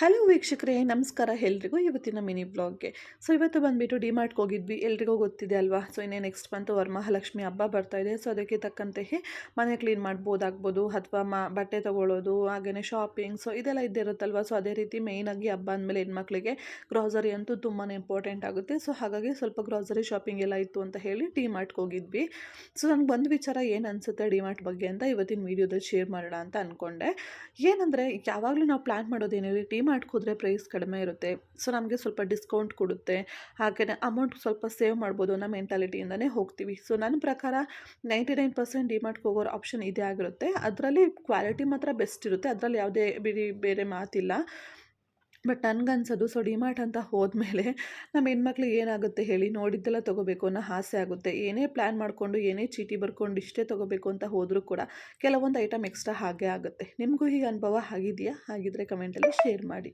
Hello ವೀಕ್ಷಕರೇ, ನಮಸ್ಕಾರ ಎಲ್ರಿಗೂ ಇವತ್ತಿನ ಮಿನಿ ಬ್ಲಾಗ್ಗೆ. ಸೊ ಇವತ್ತು ಬಂದುಬಿಟ್ಟು ಡಿಮಾರ್ಟ್ಗೆ ಹೋಗಿದ್ವಿ. ಎಲ್ರಿಗೂ ಗೊತ್ತಿದೆ ಅಲ್ವಾ? ಸೊ ಇನ್ನೇ ನೆಕ್ಸ್ಟ್ ಮಂತು ವರಮಹಾಲಕ್ಷ್ಮಿ ಹಬ್ಬ ಬರ್ತಾ ಇದೆ. ಸೊ ಅದಕ್ಕೆ ತಕ್ಕಂತೆ ಮನೆ ಕ್ಲೀನ್ ಮಾಡ್ಬೋದಾಗ್ಬೋದು ಅಥವಾ ಮ, ಬಟ್ಟೆ ತೊಗೊಳ್ಳೋದು ಹಾಗೆಯೇ ಶಾಪಿಂಗ್ ಸೊ ಇದೆಲ್ಲ ಇದ್ದೇ ಇರುತ್ತಲ್ವ? ಸೊ ಅದೇ ರೀತಿ ಮೇಯ್ನಾಗಿ ಹಬ್ಬ ಅಂದಮೇಲೆ ಹೆಣ್ಮಕ್ಳಿಗೆ ಗ್ರಾಸರಿ ಅಂತೂ ತುಂಬಾ ಇಂಪಾರ್ಟೆಂಟ್ ಆಗುತ್ತೆ. ಸೊ ಹಾಗಾಗಿ ಸ್ವಲ್ಪ ಗ್ರಾಸರಿ ಶಾಪಿಂಗ್ ಎಲ್ಲ ಇತ್ತು ಅಂತ ಹೇಳಿ ಡಿಮಾರ್ಟ್ಗೆ ಹೋಗಿದ್ವಿ. ಸೊ ನನಗೆ ಒಂದು ವಿಚಾರ ಏನು ಅನಿಸುತ್ತೆ ಡಿಮಾರ್ಟ್ ಬಗ್ಗೆ ಅಂತ ಇವತ್ತಿನ ವೀಡಿಯೋದಲ್ಲಿ ಶೇರ್ ಮಾಡೋಣ ಅಂತ ಅಂದ್ಕೊಂಡೆ ಏನಂದರೆ, ಯಾವಾಗಲೂ ನಾವು ಪ್ಲ್ಯಾನ್ ಮಾಡೋದೇನಿದೆ ಡಿ ಮಾಡ್ಕೋದ್ರೆ ಪ್ರೈಸ್ ಕಡಿಮೆ ಇರುತ್ತೆ. ಸೊ ನಮಗೆ ಸ್ವಲ್ಪ ಡಿಸ್ಕೌಂಟ್ ಕೊಡುತ್ತೆ. ಹಾಗೆಯೇ ಅಮೌಂಟ್ ಸ್ವಲ್ಪ ಸೇವ್ ಮಾಡ್ಬೋದು ಅನ್ನೋ ಮೆಂಟಾಲಿಟಿಯಿಂದನೇ ಹೋಗ್ತೀವಿ. ಸೊ ನನ್ನ ಪ್ರಕಾರ ನೈಂಟಿ ನೈನ್ ಪರ್ಸೆಂಟ್ ಡಿಮಾರ್ಟ್ಗೆ ಹೋಗೋರ ಆಪ್ಷನ್ ಇದೇ ಆಗಿರುತ್ತೆ. ಅದರಲ್ಲಿ ಕ್ವಾಲಿಟಿ ಮಾತ್ರ ಬೆಸ್ಟ್ ಇರುತ್ತೆ. ಅದರಲ್ಲಿ ಯಾವುದೇ ಬಿಡಿ ಬೇರೆ ಮಾತಿಲ್ಲ. ಬಟ್ ನನಗನ್ಸೋದು, ಸೊ ಡಿಮಾರ್ಟ್ ಅಂತ ಹೋದ್ಮೇಲೆ ನಮ್ಮ ಹೆಣ್ಮಕ್ಳು ಏನಾಗುತ್ತೆ ಹೇಳಿ ನೋಡಿದ್ದೆಲ್ಲ ತೊಗೋಬೇಕು ಅನ್ನೋ ಆಸೆ ಆಗುತ್ತೆ. ಏನೇ ಪ್ಲ್ಯಾನ್ ಮಾಡಿಕೊಂಡು, ಏನೇ ಚೀಟಿ ಬರ್ಕೊಂಡು ಇಷ್ಟೇ ತೊಗೋಬೇಕು ಅಂತ ಹೋದರೂ ಕೂಡ ಕೆಲವೊಂದು ಐಟಮ್ ಎಕ್ಸ್ಟ್ರಾ ಹಾಗೆ ಆಗುತ್ತೆ. ನಿಮಗೂ ಈ ಅನುಭವ ಆಗಿದೆಯಾ? ಹಾಗಿದ್ರೆ ಕಮೆಂಟಲ್ಲಿ ಶೇರ್ ಮಾಡಿ.